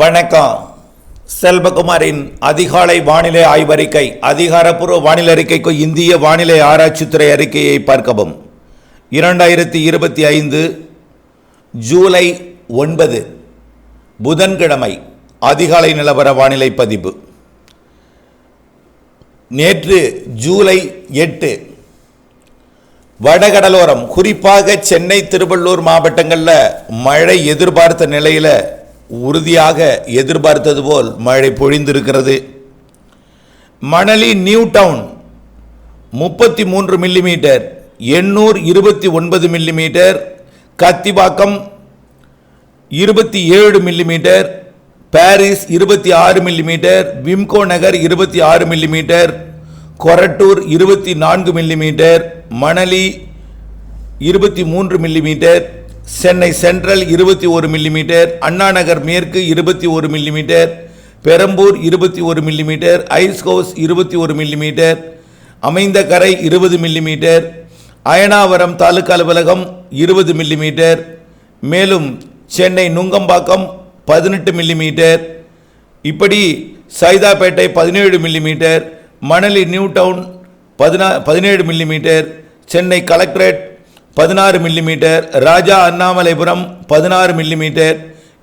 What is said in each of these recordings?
வணக்கம். செல்வகுமாரின் அதிகாலை வானிலை ஆய்வறிக்கை அதிகாரப்பூர்வ வானிலை அறிக்கைக்கு இந்திய வானிலை ஆராய்ச்சித்துறை அறிக்கையை பார்க்கவும். இரண்டாயிரத்தி இருபத்தி ஐந்து ஜூலை ஒன்பது புதன்கிழமை அதிகாலை நிலவர வானிலை பதிவு. நேற்று ஜூலை எட்டு வடகடலோரம் குறிப்பாக சென்னை திருவள்ளூர் மாவட்டங்களில் மழை எதிர்பார்த்த நிலையில் உறுதியாக எதிர்பார்த்தது போல் மழை பொழிந்திருக்கிறது. மணலி நியூ டவுன் முப்பத்தி மூன்று மில்லிமீட்டர் எண்ணூர் இருபத்தி ஒன்பது மில்லிமீட்டர் கத்திவாக்கம் இருபத்தி ஏழு மில்லிமீட்டர் பாரிஸ் இருபத்தி ஆறு மில்லிமீட்டர் விம்கோ நகர் இருபத்தி ஆறு மில்லிமீட்டர் கொரட்டூர் இருபத்தி நான்கு மில்லிமீட்டர் மணலி இருபத்தி மூன்று மில்லிமீட்டர் சென்னை சென்ட்ரல் இருபத்தி ஒரு மில்லிமீட்டர் அண்ணா நகர் மேற்கு இருபத்தி ஒரு மில்லிமீட்டர் பெரம்பூர் இருபத்தி ஒரு மில்லிமீட்டர் ஐஸ் ஹவுஸ் இருபத்தி ஒரு மில்லிமீட்டர் அமைந்த கரை இருபது மில்லிமீட்டர் அயனாவரம் தாலுக்கா அலுவலகம் இருபது மில்லிமீட்டர் மேலும் சென்னை நுங்கம்பாக்கம் பதினெட்டு மில்லிமீட்டர் இப்படி சைதாப்பேட்டை பதினேழு மில்லிமீட்டர் மணலி நியூ டவுன் பதினா பதினேழு மில்லிமீட்டர் சென்னை கலெக்டரேட் பதினாறு மில்லிமீட்டர் ராஜா அண்ணாமலைபுரம் பதினாறு மில்லிமீட்டர்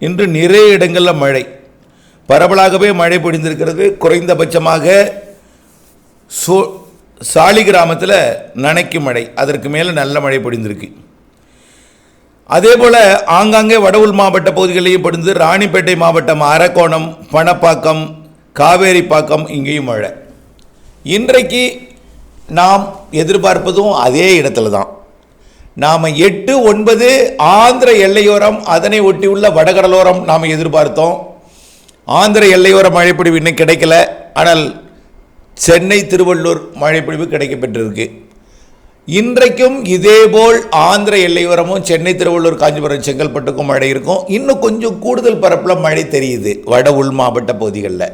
இன்று நிறைய இடங்களில் மழை. பரவலாகவே மழை பொழிந்திருக்கிறது. குறைந்தபட்சமாக சோ சாலி கிராமத்தில் நனைக்கும் மழை. அதற்கு மேலே நல்ல மழை பொழிந்திருக்கு. அதே போல் ஆங்காங்கே வடவுள் மாவட்ட பகுதிகளிலையும் பொழிந்து ராணிப்பேட்டை மாவட்டம் அரக்கோணம் பணப்பாக்கம் காவேரிப்பாக்கம் இங்கேயும் மழை. இன்றைக்கு நாம் எதிர்பார்ப்பதும் அதே இடத்துல தான். நாம் எட்டு ஒன்பது ஆந்திர எல்லையோரம் அதனை ஒட்டியுள்ள வடகடலோரம் நாம் எதிர்பார்த்தோம். ஆந்திர எல்லையோர மழைப்பொழிவு இன்னும் கிடைக்கல. ஆனால் சென்னை திருவள்ளூர் மழைப்பொழிவு கிடைக்கப்பட்டிருக்கு இன்றைக்கும் இதேபோல் ஆந்திர எல்லையோரமும் சென்னை திருவள்ளூர் காஞ்சிபுரம் செங்கல்பட்டுக்கும் மழை இருக்கும். இன்னும் கொஞ்சம் கூடுதல் பரப்பில் மழை தெரியுது வட உள் மாவட்ட பகுதிகளில்.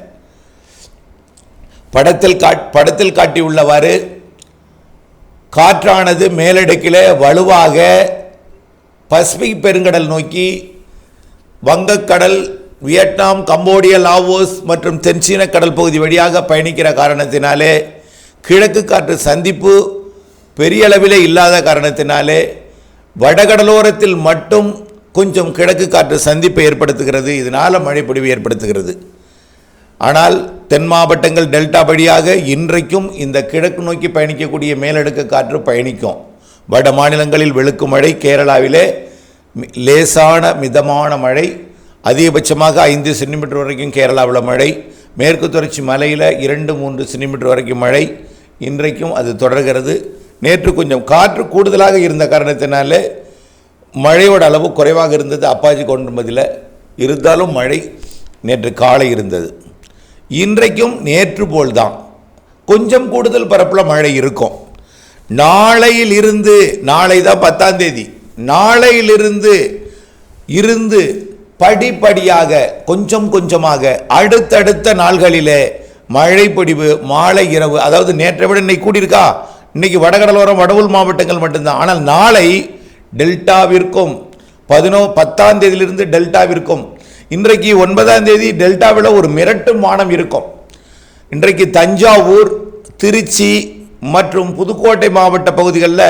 படத்தில் காட் படத்தில் காட்டியுள்ளவாறு காற்றானது மேலடுக்கில் வலுவாக பசிபிக் பெருங்கடல் நோக்கி வங்கக்கடல் வியட்நாம் கம்போடியா லாவோஸ் மற்றும் தென்சீன கடல் பகுதி வழியாக பயணிக்கிற காரணத்தினாலே கிழக்கு காற்று சந்திப்பு பெரிய அளவில் இல்லாத காரணத்தினாலே வடகடலோரத்தில் மட்டும் கொஞ்சம் கிழக்கு காற்று சந்திப்பை ஏற்படுத்துகிறது. இதனால் மழைப்பொழிவு ஏற்படுத்துகிறது. ஆனால் தென் மாவட்டங்கள் டெல்டா வழியாக இன்றைக்கும் இந்த கிழக்கு நோக்கி பயணிக்கக்கூடிய மேலடுக்கு காற்று பயணிக்கும். வட மாநிலங்களில் வெளுக்கு மழை கேரளாவிலே லேசான மிதமான மழை அதிகபட்சமாக ஐந்து சென்டிமீட்டர் வரைக்கும் கேரளாவில் மழை மேற்கு தொடர்ச்சி மலையில் இரண்டு மூன்று சென்டிமீட்டர் வரைக்கும் மழை. இன்றைக்கும் அது தொடர்கிறது. நேற்று கொஞ்சம் காற்று கூடுதலாக இருந்த காரணத்தினாலே மழையோட அளவு குறைவாக இருந்தது. அப்பாச்சி கொண்டுமதியில் இருந்தாலும் மழை நேற்று காலை இருந்தது. இன்றைக்கும் நேற்று போல்தான். கொஞ்சம் கூடுதல் பரப்பில் மழை இருக்கும். நாளையிலிருந்து நாளை தான் பத்தாம் தேதி. நாளையிலிருந்து இருந்து படிப்படியாக கொஞ்சம் கொஞ்சமாக அடுத்தடுத்த நாள்களிலே மழை பொடிவு மாலை இரவு அதாவது நேற்றை விட இன்னைக்கு கூடியிருக்கா? இன்னைக்கு வடகடலோரம் வடவுள் மாவட்டங்கள் மட்டும்தான். ஆனால் நாளை டெல்டாவிற்கும் பதினோ பத்தாம் தேதியிலிருந்து டெல்டாவிற்கும் இன்றைக்கு ஒன்பதாம் தேதி டெல்டாவில் ஒரு மிரட்டும் வானம் இருக்கும். இன்றைக்கு தஞ்சாவூர் திருச்சி மற்றும் புதுக்கோட்டை மாவட்ட பகுதிகளில்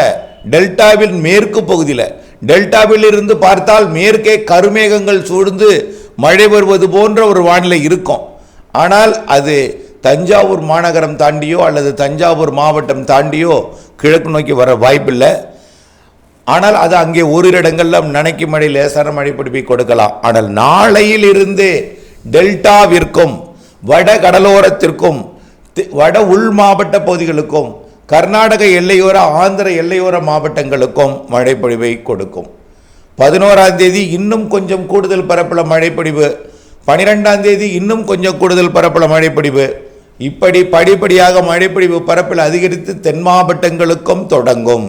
டெல்டாவின் மேற்கு பகுதியில் டெல்டாவில் இருந்து பார்த்தால் மேற்கே கருமேகங்கள் சூழ்ந்து மழை வருவது போன்ற ஒரு வானிலை இருக்கும். ஆனால் அது தஞ்சாவூர் மாநகரம் தாண்டியோ அல்லது தஞ்சாவூர் மாவட்டம் தாண்டியோ கிழக்கு நோக்கி வர வாய்ப்பில்லை. ஆனால் அது அங்கே ஓரிரு இடங்களில் நனைக்கு மழை லேசான மழை பிடிப்பி கொடுக்கலாம். ஆனால் நாளையில் இருந்து டெல்டாவிற்கும் வட கடலோரத்திற்கும் வட உள் மாவட்ட பகுதிகளுக்கும் கர்நாடக எல்லையோர ஆந்திர எல்லையோர மாவட்டங்களுக்கும் மழைப்பொழிவை கொடுக்கும். பதினோராம் தேதி இன்னும் கொஞ்சம் கூடுதல் பரப்பில் மழைப்பொழிவு. பனிரெண்டாம் தேதி இன்னும் கொஞ்சம் கூடுதல் பரப்பில் மழைப்பொழிவு. இப்படி படிப்படியாக மழைப்பொழிவு பரப்பில் அதிகரித்து தென் மாவட்டங்களுக்கும் தொடங்கும்.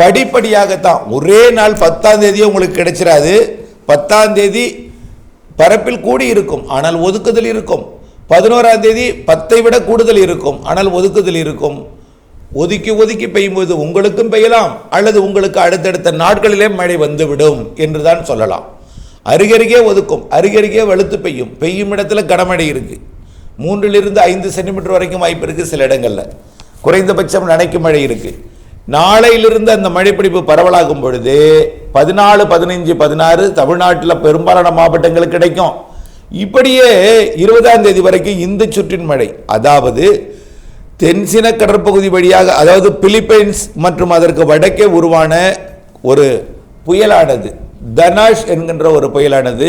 படிப்படியாகத்தான். ஒரே நாள் பத்தாம் தேதியே உங்களுக்கு கிடைச்சிடாது பத்தாம் தேதி பரப்பில் கூடி இருக்கும். ஆனால் ஒதுக்குதல் இருக்கும். பதினோராம் தேதி பத்தை விட கூடுதல் இருக்கும். ஆனால் ஒதுக்குதல் இருக்கும். ஒதுக்கி ஒதுக்கி பெய்யும்போது உங்களுக்கும் பெய்யலாம். அல்லது உங்களுக்கு அடுத்தடுத்த நாட்களிலே மழை வந்துவிடும் என்று தான் சொல்லலாம். அருகருகே ஒதுக்கும். அருகருகே வெளுத்து பெய்யும். பெய்யும் இடத்துல கனமழை இருக்கு. மூன்றிலிருந்து ஐந்து சென்டிமீட்டர் வரைக்கும் வாய்ப்பு இருக்குது சில இடங்களில். குறைந்தபட்சம் நனைக்கும் மழை இருக்குது நாளையிலிருந்து அந்த மழைப்பிடிப்பு பரவலாகும் பொழுது பதினாலு பதினைஞ்சு பதினாறு தமிழ்நாட்டில் பெரும்பாலான மாவட்டங்களுக்கு கிடைக்கும். இப்படியே இருபதாம் தேதி வரைக்கும் இந்து சுற்றின் மழை. அதாவது தென்சின கடற்பகுதி வழியாக அதாவது பிலிப்பைன்ஸ் மற்றும் அதற்கு வடக்கே உருவான ஒரு புயலானது தனாஷ் என்கின்ற ஒரு புயலானது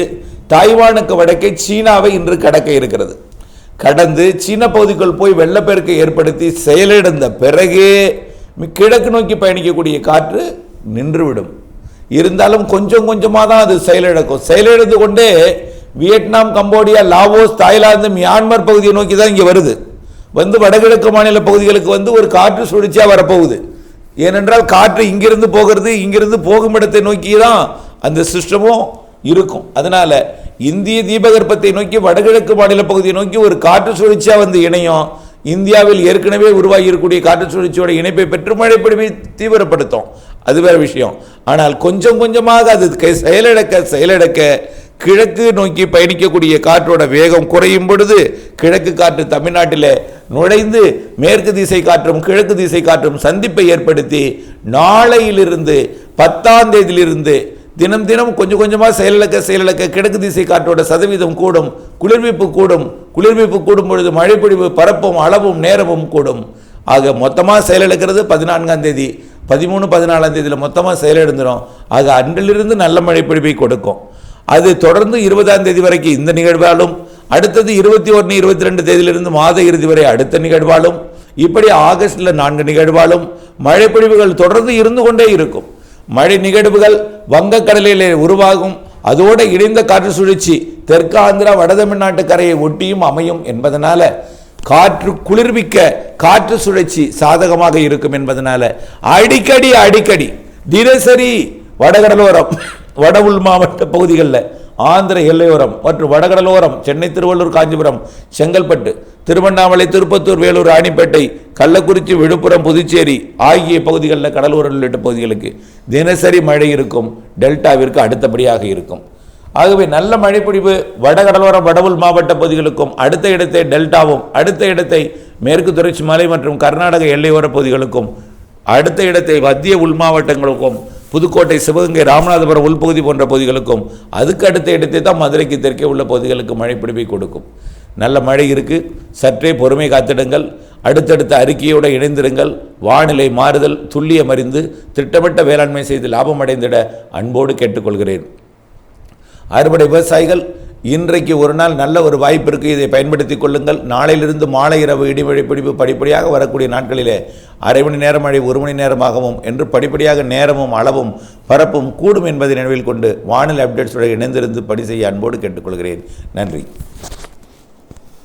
தாய்வானுக்கு வடக்கே சீனாவை இன்று கடக்க இருக்கிறது. கடந்து சீன பகுதிக்குள் போய் வெள்ளப்பெருக்கை ஏற்படுத்தி செயலிழந்த பிறகு கிழக்கு நோக்கி பயணிக்கக்கூடிய காற்று நின்றுவிடும். இருந்தாலும் கொஞ்சம் கொஞ்சமாக தான் அது செயலிழக்கும். செயலிழந்து கொண்டே Vietnam Cambodia Laos Thailand Myanmar பகுதியை நோக்கி தான் இங்கே வருது. வந்து வடகிழக்கு மாநில பகுதிகளுக்கு வந்து ஒரு காற்று சுழிச்சியாக வரப்போகுது. ஏனென்றால் காற்று இங்கிருந்து போகிறது இங்கிருந்து போகும் இடத்தை நோக்கி தான் அந்த சிஸ்டமும் இருக்கும். அதனால் இந்திய தீபகற்பத்தை நோக்கி வடகிழக்கு மாநில பகுதியை நோக்கி ஒரு காற்று சுழிச்சியாக வந்து இணையும். இந்தியாவில் ஏற்கனவே உருவாகி இருக்கக்கூடிய காற்று சுழற்சியோட இணைப்பை பெற்று மழைப்பொழிவை தீவிரப்படுத்தும். அது வேற விஷயம். ஆனால் கொஞ்சம் கொஞ்சமாக அது செயலடக்க செயலடக்க கிழக்கு நோக்கி பயணிக்கக்கூடிய காற்றோட வேகம் குறையும் பொழுது கிழக்கு காற்று தமிழ்நாட்டில் நுழைந்து மேற்கு திசை காற்றும் கிழக்கு திசை காற்றும் சந்திப்பை ஏற்படுத்தி நாளையிலிருந்து பத்தாம் தேதியிலிருந்து தினம் தினம் கொஞ்சம் கொஞ்சமாக செயலிழக்க செயலிழக்க கிழக்கு திசை காற்றோட சதவீதம் கூடும் குளிர்விப்பு கூடும். குளிர்விப்பு கூடும் பொழுது மழைப்பொழிவு பரப்பும் அளவும் நேரமும் கூடும். ஆக மொத்தமாக செயலிழக்கிறது பதினான்காம் தேதி. பதிமூணு பதினாலாம் தேதியில் மொத்தமாக செயலிழந்துடும் ஆக அன்றிலிருந்து நல்ல மழைப்பொழிவை கொடுக்கும். அது தொடர்ந்து இருபதாம் தேதி வரைக்கும் இந்த நிகழ்வாலும் அடுத்தது இருபத்தி ஒன்று இருபத்தி ரெண்டு தேதியிலிருந்து மாத இறுதி வரை அடுத்த நிகழ்வாலும் இப்படி ஆகஸ்டில் நான்கு நிகழ்வாலும் மழைப்பொழிவுகள் தொடர்ந்து இருந்து கொண்டே இருக்கும். மழை நிகழ்வுகள் வங்கக்கடலிலே உருவாகும். அதோடு இணைந்த காற்று சுழற்சி தெற்கு ஆந்திரா வடதமிழ்நாட்டு கரையை ஒட்டியும் அமையும் என்பதனால காற்று குளிர்விக்க காற்று சுழற்சி சாதகமாக இருக்கும் என்பதனால அடிக்கடி அடிக்கடி தினசரி வடகடலோரம் வட உள் மாவட்ட பகுதிகளில் ஆந்திர எல்லையோரம் மற்றும் வடகடலோரம் சென்னை திருவள்ளூர் காஞ்சிபுரம் செங்கல்பட்டு திருவண்ணாமலை திருப்பத்தூர் வேலூர் ராணிப்பேட்டை கள்ளக்குறிச்சி விழுப்புரம் புதுச்சேரி ஆகிய பகுதிகளில் கடலோர உள்ளிட்ட பகுதிகளுக்கு தினசரி மழை இருக்கும் டெல்டாவிற்கு அடுத்தபடியாக இருக்கும். ஆகவே நல்ல மழைப்பொழிவு வடகடலோர வடவுள் மாவட்ட பகுதிகளுக்கும் அடுத்த இடத்தை டெல்டாவும் அடுத்த இடத்தை மேற்கு தொடர்ச்சி மலை மற்றும் கர்நாடக எல்லையோர பகுதிகளுக்கும் அடுத்த இடத்தை மத்திய உள் மாவட்டங்களுக்கும் புதுக்கோட்டை சிவகங்கை ராமநாதபுரம் உள்பகுதி போன்ற பகுதிகளுக்கும் அதுக்கு அடுத்த இடத்தை தான் மதுரைக்கு தெற்கே உள்ள பகுதிகளுக்கு மழை பிடிப்பை கொடுக்கும். நல்ல மழை இருக்கு. சற்றே பொறுமை காத்திடுங்கள். அடுத்தடுத்த அறிக்கையோடு இணைந்திருங்கள். வானிலை மாறுதல் துல்லியம் அறிந்து திட்டமிட்ட வேளாண்மை செய்து லாபம் அடைந்திட அன்போடு கேட்டுக்கொள்கிறேன். அறுவடை விவசாயிகள் இன்றைக்கு ஒரு நாள் நல்ல ஒரு வாய்ப்பு இருக்குது இதை பயன்படுத்திக் கொள்ளுங்கள். நாளையிலிருந்து மாலை இரவு இடிமழை பிடிப்பு படிப்படியாக வரக்கூடிய நாட்களிலே அரை மணி நேரம் மழை ஒரு மணி நேரமாகவும் என்று படிப்படியாக நேரமும் அளவும் பரப்பும் கூடும் என்பதை நினைவில் கொண்டு வானிலை அப்டேட்ஸுடன் இணைந்திருந்து பணி செய்ய அன்போடு கேட்டுக்கொள்கிறேன். நன்றி.